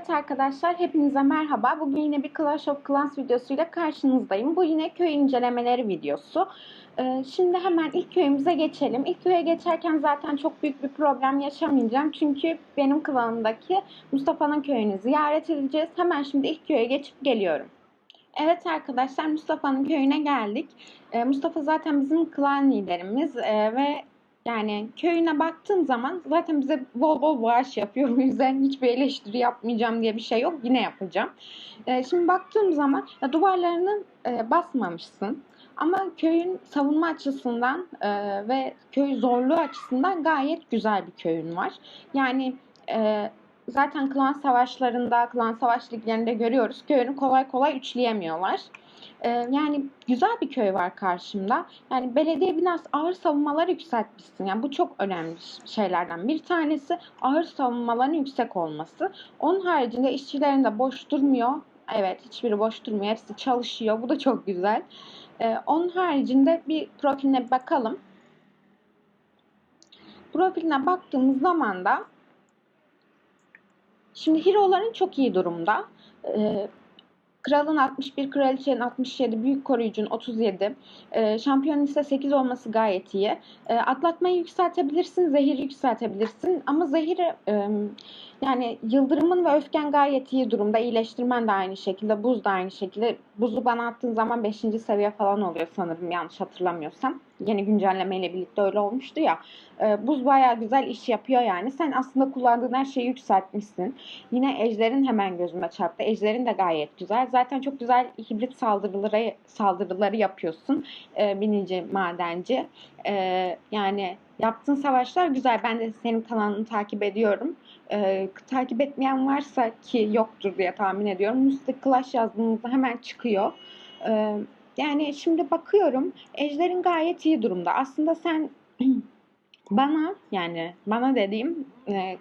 Evet arkadaşlar hepinize merhaba. Bugün yine bir Clash of Clans videosuyla karşınızdayım. Bu yine köy incelemeleri videosu. Ee, şimdi hemen ilk köyümüze geçelim. İlk köye geçerken zaten çok büyük bir problem yaşamayacağım. Çünkü benim klanımdaki Mustafa'nın köyünü ziyaret edeceğiz. Hemen şimdi ilk köye geçip geliyorum. Evet arkadaşlar Mustafa'nın köyüne geldik. Ee, Mustafa zaten bizim klan liderimiz ee, ve yani köyüne baktığım zaman zaten bize bol bol bağış yapıyor. O yüzden hiçbir eleştiri yapmayacağım diye bir şey yok. Yine yapacağım. Ee, şimdi baktığım zaman ya duvarlarını e, basmamışsın. Ama köyün savunma açısından e, ve köy zorluğu açısından gayet güzel bir köyün var. Yani e, zaten klan savaşlarında, klan savaş liglerinde görüyoruz. Köyünü kolay kolay üçleyemiyorlar. Ee, yani güzel bir köy var karşımda. Yani belediye binası ağır savunmaları yükseltmişsin. Yani bu çok önemli şeylerden. Bir tanesi ağır savunmaların yüksek olması. Onun haricinde işçilerin de boş durmuyor. Evet hiçbiri boş durmuyor. Hepsi çalışıyor. Bu da çok güzel. Ee, onun haricinde bir profiline bakalım. Profiline baktığımız zaman da şimdi hero'ların çok iyi durumda. Kralın 61, kraliçenin 67, büyük koruyucunun 37, e, şampiyonun ise 8 olması gayet iyi. E, atlatmayı yükseltebilirsin, zehir yükseltebilirsin ama zehiri e, yani yıldırımın ve öfken gayet iyi durumda. İyileştirmen de aynı şekilde, buz da aynı şekilde. Buzu bana attığın zaman 5. seviye falan oluyor sanırım yanlış hatırlamıyorsam. Yeni güncellemeyle birlikte öyle olmuştu ya. E, buz bayağı güzel iş yapıyor yani. Sen aslında kullandığın her şeyi yükseltmişsin. Yine ejderin hemen gözüme çarptı. Ejderin de gayet güzel. Zaten çok güzel hibrit saldırıları saldırıları yapıyorsun. E, binici, madenci. E, yani yaptığın savaşlar güzel. Ben de senin kanalını takip ediyorum. E, takip etmeyen varsa ki yoktur diye tahmin ediyorum. Mystic Clash yazdığınızda hemen çıkıyor. E, yani şimdi bakıyorum Ejder'in gayet iyi durumda. Aslında sen bana yani bana dediğim e,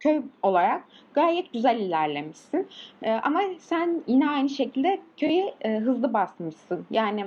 köy olarak gayet güzel ilerlemişsin. E, ama sen yine aynı şekilde köyü e, hızlı basmışsın. Yani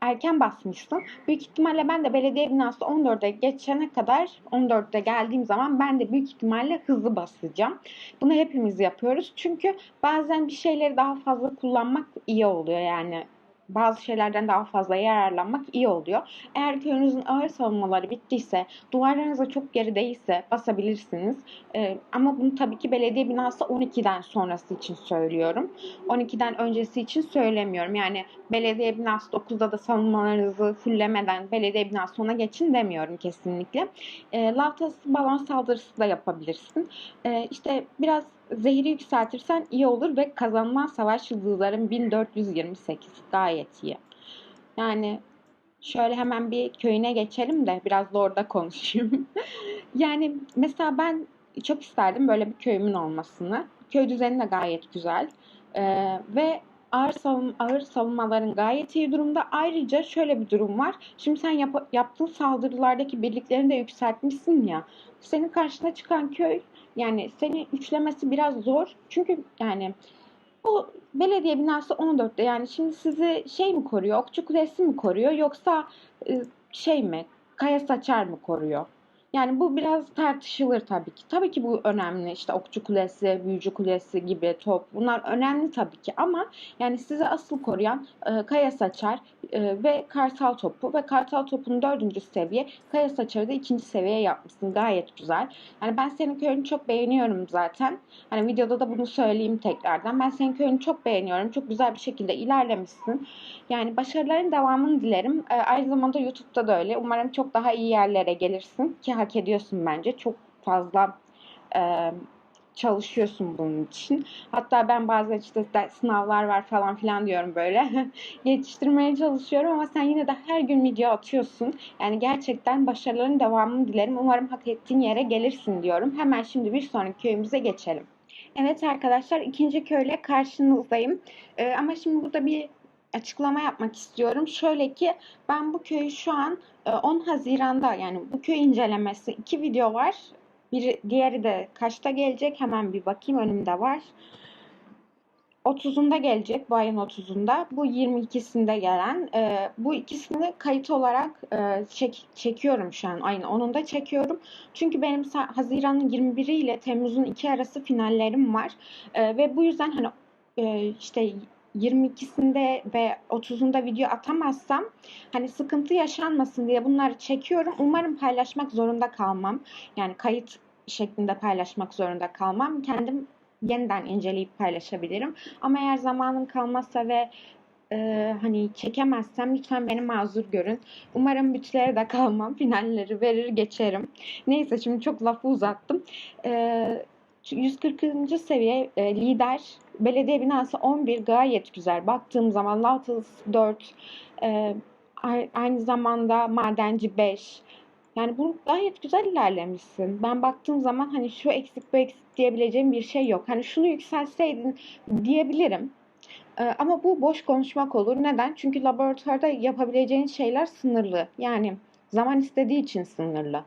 erken basmışsın. Büyük ihtimalle ben de belediye binası 14'e geçene kadar 14'te geldiğim zaman ben de büyük ihtimalle hızlı basacağım. Bunu hepimiz yapıyoruz. Çünkü bazen bir şeyleri daha fazla kullanmak iyi oluyor yani bazı şeylerden daha fazla yararlanmak iyi oluyor. Eğer köyünüzün ağır savunmaları bittiyse, duvarlarınıza çok geri değilse basabilirsiniz. Ee, ama bunu tabii ki belediye binası 12'den sonrası için söylüyorum. 12'den öncesi için söylemiyorum. Yani belediye binası 9'da da savunmalarınızı fullemeden belediye binası ona geçin demiyorum kesinlikle. Ee, Lavtası balon saldırısı da yapabilirsin. Ee, işte biraz zehri yükseltirsen iyi olur ve kazanma savaş yıldızların 1428 gayet iyi. Yani şöyle hemen bir köyüne geçelim de biraz da orada konuşayım. yani mesela ben çok isterdim böyle bir köyümün olmasını. Köy düzeni de gayet güzel. Ee, ve ağır, savun, ağır savunmaların gayet iyi durumda. Ayrıca şöyle bir durum var. Şimdi sen yap, yaptığın saldırılardaki birliklerini de yükseltmişsin ya. Senin karşına çıkan köy yani seni üçlemesi biraz zor. Çünkü yani o belediye binası 14'te yani şimdi sizi şey mi koruyor? Okçu Kulesi mi koruyor yoksa e, şey mi? Kaya Saçar mı koruyor? Yani bu biraz tartışılır tabii ki. Tabii ki bu önemli. İşte Okçu Kulesi, Büyücü Kulesi gibi top. Bunlar önemli tabii ki ama yani size asıl koruyan e, Kaya Saçar e, ve Kartal Topu ve Kartal Topu'nun dördüncü seviye, Kaya Saçar'ı da ikinci seviye yapmışsın. Gayet güzel. Yani ben senin köyünü çok beğeniyorum zaten. Hani videoda da bunu söyleyeyim tekrardan. Ben senin köyünü çok beğeniyorum. Çok güzel bir şekilde ilerlemişsin. Yani başarıların devamını dilerim. E, aynı zamanda YouTube'da da öyle. Umarım çok daha iyi yerlere gelirsin ki hak ediyorsun bence. Çok fazla e, çalışıyorsun bunun için. Hatta ben bazen işte sınavlar var falan filan diyorum böyle. Yetiştirmeye çalışıyorum ama sen yine de her gün video atıyorsun. Yani gerçekten başarıların devamını dilerim. Umarım hak ettiğin yere gelirsin diyorum. Hemen şimdi bir sonraki köyümüze geçelim. Evet arkadaşlar ikinci köyle karşınızdayım. Ee, ama şimdi burada bir açıklama yapmak istiyorum. Şöyle ki ben bu köyü şu an 10 e, Haziran'da yani bu köy incelemesi iki video var. Bir diğeri de kaçta gelecek hemen bir bakayım önümde var. 30'unda gelecek bu ayın 30'unda. Bu 22'sinde gelen. E, bu ikisini kayıt olarak e, çek, çekiyorum şu an. Ayın 10'unda çekiyorum. Çünkü benim Haziran'ın 21'i ile Temmuz'un 2 arası finallerim var. Ve bu yüzden hani işte 22'sinde ve 30'unda video atamazsam hani sıkıntı yaşanmasın diye bunları çekiyorum. Umarım paylaşmak zorunda kalmam. Yani kayıt şeklinde paylaşmak zorunda kalmam. Kendim yeniden inceleyip paylaşabilirim. Ama eğer zamanım kalmazsa ve e, hani çekemezsem lütfen beni mazur görün. Umarım bütlere de kalmam. Finalleri verir geçerim. Neyse şimdi çok lafı uzattım. E, 140. seviye e, lider belediye binası 11 gayet güzel. Baktığım zaman Lotus 4 e, aynı zamanda madenci 5 yani bu gayet güzel ilerlemişsin. Ben baktığım zaman hani şu eksik bu eksik diyebileceğim bir şey yok. Hani şunu yükseltseydin diyebilirim. Ee, ama bu boş konuşmak olur. Neden? Çünkü laboratuvarda yapabileceğin şeyler sınırlı. Yani zaman istediği için sınırlı.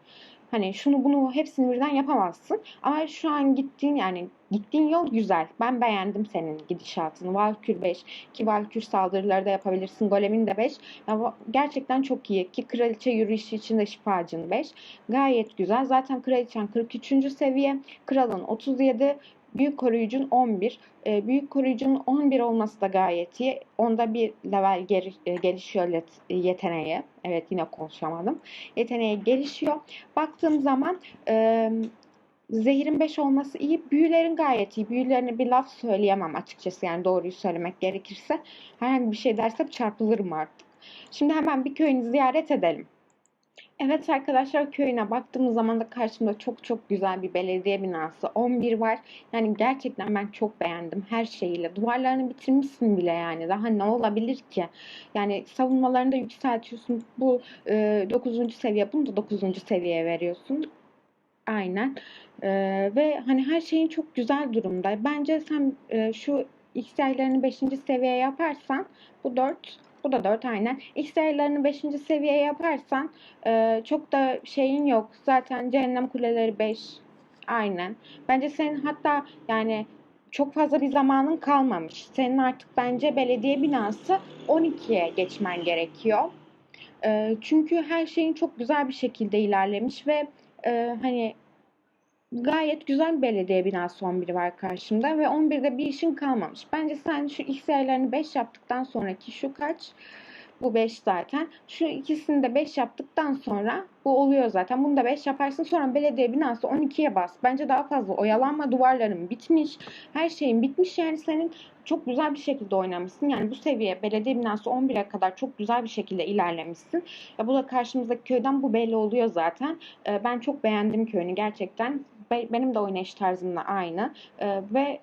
Hani şunu bunu hepsini birden yapamazsın. Ama şu an gittiğin yani gittiğin yol güzel. Ben beğendim senin gidişatını. Valkür 5 ki Valkür saldırıları da yapabilirsin. Golemin de 5. Ya, va- gerçekten çok iyi ki kraliçe yürüyüşü için de şifacın 5. Gayet güzel. Zaten kraliçen 43. seviye. Kralın 37. Büyük koruyucun 11. Ee, büyük koruyucunun 11 olması da gayet iyi. Onda bir level geri, e, gelişiyor let- yeteneği. Evet yine konuşamadım. Yeteneği gelişiyor. Baktığım zaman e, zehirin 5 olması iyi. Büyülerin gayet iyi. Büyülerine bir laf söyleyemem açıkçası. Yani doğruyu söylemek gerekirse. Herhangi bir şey dersem çarpılırım artık. Şimdi hemen bir köyünü ziyaret edelim. Evet arkadaşlar köyüne baktığımız zaman da karşımda çok çok güzel bir belediye binası. 11 var. Yani gerçekten ben çok beğendim her şeyiyle. Duvarlarını bitirmişsin bile yani. Daha ne olabilir ki? Yani savunmalarını da yükseltiyorsun. Bu e, 9. seviye. Bunu da 9. seviyeye veriyorsun. Aynen. Ee, ve hani her şeyin çok güzel durumda. Bence sen e, şu X yaylarını 5. seviye yaparsan bu 4 bu da 4 aynen. X yaylarını 5. seviye yaparsan e, çok da şeyin yok. Zaten cehennem kuleleri 5 aynen. Bence senin hatta yani çok fazla bir zamanın kalmamış. Senin artık bence belediye binası 12'ye geçmen gerekiyor. E, çünkü her şeyin çok güzel bir şekilde ilerlemiş ve e, hani Gayet güzel bir belediye binası 11 var karşımda ve 11'de bir işin kalmamış. Bence sen şu ayarlarını 5 yaptıktan sonraki şu kaç? Bu 5 zaten. Şu ikisini de 5 yaptıktan sonra bu oluyor zaten. Bunu da 5 yaparsın. Sonra belediye binası 12'ye bas. Bence daha fazla oyalanma. Duvarların bitmiş. Her şeyin bitmiş. Yani senin çok güzel bir şekilde oynamışsın. Yani bu seviye belediye binası 11'e kadar çok güzel bir şekilde ilerlemişsin. Ya bu da karşımızdaki köyden bu belli oluyor zaten. Ee, ben çok beğendim köyünü gerçekten. Be- benim de oynayış tarzımla aynı. Ee, ve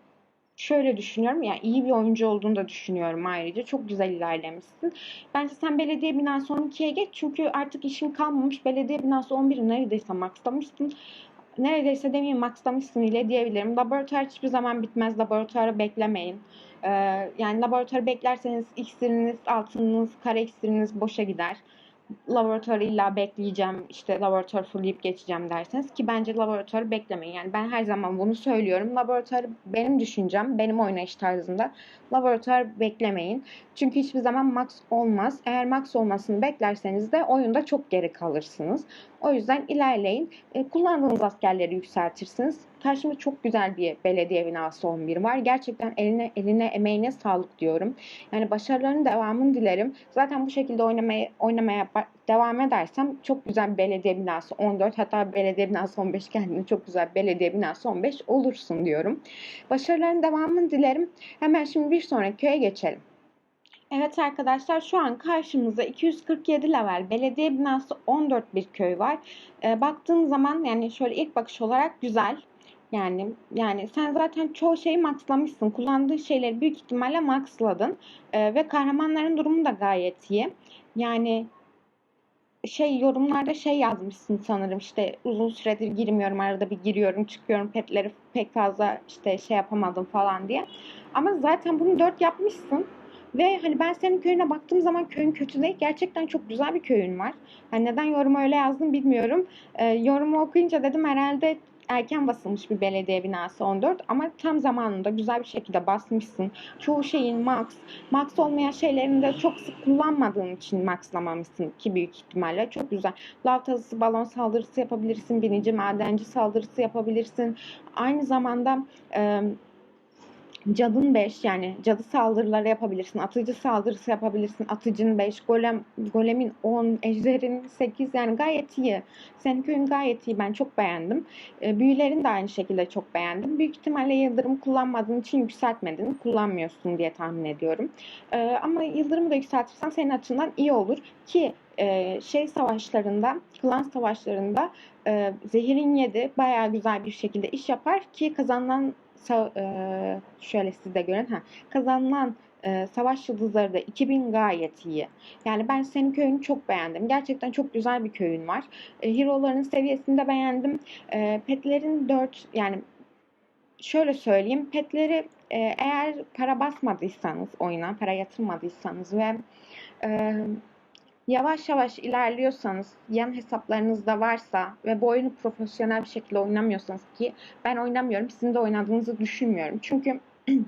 şöyle düşünüyorum yani iyi bir oyuncu olduğunu da düşünüyorum ayrıca. Çok güzel ilerlemişsin. Bence sen belediye binası 12'ye geç çünkü artık işin kalmamış. Belediye binası 11'i neredeyse maxlamışsın. Neredeyse demeyeyim maxlamışsın ile diyebilirim. Laboratuvar hiçbir zaman bitmez. Laboratuvarı beklemeyin. Ee, yani laboratuvarı beklerseniz iksiriniz, altınınız, kara iksiriniz boşa gider laboratuvarı illa bekleyeceğim işte laboratuvar fullleyip geçeceğim derseniz ki bence laboratuvarı beklemeyin. Yani ben her zaman bunu söylüyorum. Laboratuvarı benim düşüncem, benim oynayış tarzımda laboratuvar beklemeyin. Çünkü hiçbir zaman max olmaz. Eğer max olmasını beklerseniz de oyunda çok geri kalırsınız. O yüzden ilerleyin. E, kullandığınız askerleri yükseltirsiniz. Karşımda çok güzel bir belediye binası 11 var. Gerçekten eline eline emeğine sağlık diyorum. Yani başarıların devamını dilerim. Zaten bu şekilde oynamaya oynamaya devam edersem çok güzel bir belediye binası 14 hatta belediye binası 15 kendine çok güzel belediye binası 15 olursun diyorum. Başarıların devamını dilerim. Hemen şimdi bir sonraki köye geçelim. Evet arkadaşlar şu an karşımızda 247 level belediye binası 14 bir köy var. Ee, baktığım zaman yani şöyle ilk bakış olarak güzel. Yani yani sen zaten çoğu şeyi maxlamışsın. Kullandığı şeyleri büyük ihtimalle maxladın. Ee, ve kahramanların durumu da gayet iyi. Yani şey yorumlarda şey yazmışsın sanırım işte uzun süredir girmiyorum arada bir giriyorum çıkıyorum petleri pek fazla işte şey yapamadım falan diye. Ama zaten bunu 4 yapmışsın. Ve hani ben senin köyüne baktığım zaman köyün kötü değil. Gerçekten çok güzel bir köyün var. Hani neden yorumu öyle yazdım bilmiyorum. Ee, yorumu okuyunca dedim herhalde erken basılmış bir belediye binası 14 ama tam zamanında güzel bir şekilde basmışsın. Çoğu şeyin max. Max olmayan şeylerini de çok sık kullanmadığın için maxlamamışsın ki büyük ihtimalle. Çok güzel. Lav tazısı, balon saldırısı yapabilirsin. Binici, madenci saldırısı yapabilirsin. Aynı zamanda e, Cadın 5 yani cadı saldırıları yapabilirsin. Atıcı saldırısı yapabilirsin. Atıcın 5, golem, golemin 10, ejderin 8 yani gayet iyi. Senin köyün gayet iyi. Ben çok beğendim. E, büyülerin de aynı şekilde çok beğendim. Büyük ihtimalle yıldırım kullanmadığın için yükseltmedin. Kullanmıyorsun diye tahmin ediyorum. E, ama yıldırımı da yükseltirsen senin açından iyi olur ki e, şey savaşlarında, klan savaşlarında e, zehirin 7 bayağı güzel bir şekilde iş yapar ki kazanılan e, şöyle siz de görün. Ha, kazanılan e, savaş yıldızları da 2000 gayet iyi. Yani ben senin köyünü çok beğendim. Gerçekten çok güzel bir köyün var. E, hero'ların seviyesini de beğendim. E, petlerin 4 yani şöyle söyleyeyim. Petleri e, eğer para basmadıysanız oyuna, para yatırmadıysanız ve e, yavaş yavaş ilerliyorsanız, yan hesaplarınızda varsa ve bu oyunu profesyonel bir şekilde oynamıyorsanız ki ben oynamıyorum, sizin de oynadığınızı düşünmüyorum. Çünkü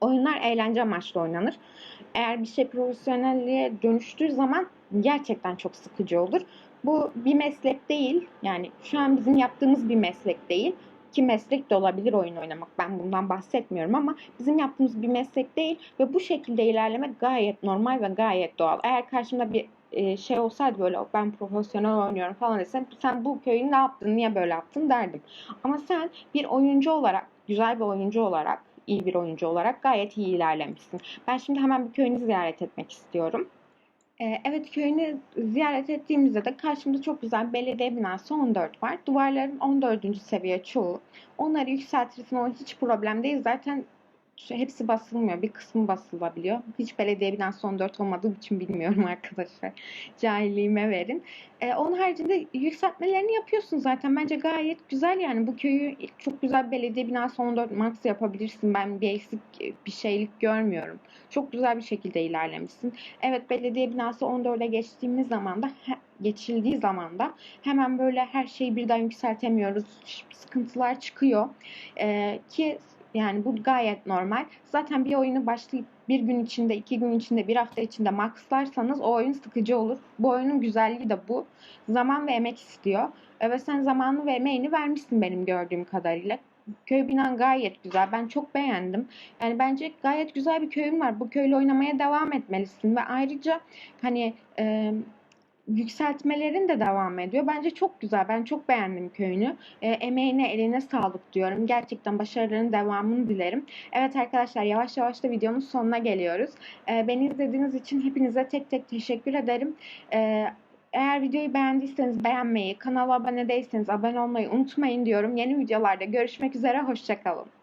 oyunlar eğlence amaçlı oynanır. Eğer bir şey profesyonelliğe dönüştüğü zaman gerçekten çok sıkıcı olur. Bu bir meslek değil. Yani şu an bizim yaptığımız bir meslek değil ki meslek de olabilir oyun oynamak. Ben bundan bahsetmiyorum ama bizim yaptığımız bir meslek değil ve bu şekilde ilerlemek gayet normal ve gayet doğal. Eğer karşımda bir e, şey olsaydı böyle ben profesyonel oynuyorum falan desem sen bu köyü ne yaptın niye böyle yaptın derdim. Ama sen bir oyuncu olarak güzel bir oyuncu olarak iyi bir oyuncu olarak gayet iyi ilerlemişsin. Ben şimdi hemen bir köyünü ziyaret etmek istiyorum. Ee, evet köyünü ziyaret ettiğimizde de karşımda çok güzel belediye binası 14 var. Duvarların 14. seviye çoğu. Onları yükseltirsin o hiç problem değil. Zaten hepsi basılmıyor. Bir kısmı basılabiliyor. Hiç belediye binası 14 olmadığı için bilmiyorum arkadaşlar. Cahilliğime verin. Ee, onun haricinde yükseltmelerini yapıyorsun zaten. Bence gayet güzel yani. Bu köyü çok güzel belediye binası 14 max yapabilirsin. Ben bir eksik bir şeylik görmüyorum. Çok güzel bir şekilde ilerlemişsin. Evet belediye binası 14'e geçtiğimiz zaman da geçildiği zaman da hemen böyle her şeyi birden yükseltemiyoruz. Sıkıntılar çıkıyor. Ee, ki yani bu gayet normal. Zaten bir oyunu başlayıp bir gün içinde, iki gün içinde, bir hafta içinde maxlarsanız o oyun sıkıcı olur. Bu oyunun güzelliği de bu. Zaman ve emek istiyor. E, ve sen zamanını ve emeğini vermişsin benim gördüğüm kadarıyla. Köy binan gayet güzel. Ben çok beğendim. Yani bence gayet güzel bir köyün var. Bu köyle oynamaya devam etmelisin ve ayrıca hani e, yükseltmelerin de devam ediyor. Bence çok güzel. Ben çok beğendim köyünü. E, emeğine, eline sağlık diyorum. Gerçekten başarıların devamını dilerim. Evet arkadaşlar yavaş yavaş da videonun sonuna geliyoruz. E, beni izlediğiniz için hepinize tek tek teşekkür ederim. E, eğer videoyu beğendiyseniz beğenmeyi, kanala abone değilseniz abone olmayı unutmayın diyorum. Yeni videolarda görüşmek üzere. Hoşçakalın.